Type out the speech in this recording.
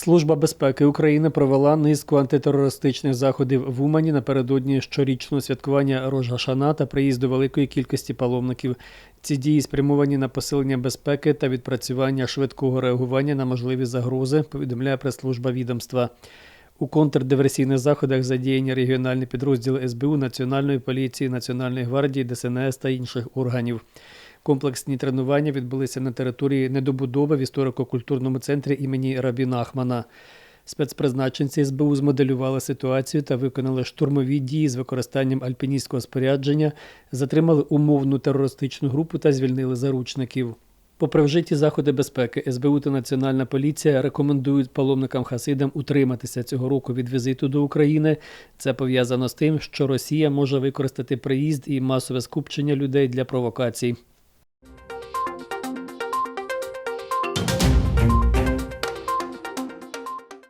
Служба безпеки України провела низку антитерористичних заходів в Умані напередодні щорічного святкування Рожгашана та приїзду великої кількості паломників. Ці дії спрямовані на посилення безпеки та відпрацювання швидкого реагування на можливі загрози, повідомляє прес-служба відомства. У контрдиверсійних заходах задіяні регіональні підрозділи СБУ, Національної поліції, Національної гвардії, ДСНС та інших органів. Комплексні тренування відбулися на території недобудови в історико-культурному центрі імені Рабіна Ахмана. Спецпризначенці СБУ змоделювали ситуацію та виконали штурмові дії з використанням альпіністського спорядження, затримали умовну терористичну групу та звільнили заручників. Попри вжиті заходи безпеки, СБУ та Національна поліція рекомендують паломникам хасидам утриматися цього року від візиту до України. Це пов'язано з тим, що Росія може використати приїзд і масове скупчення людей для провокацій.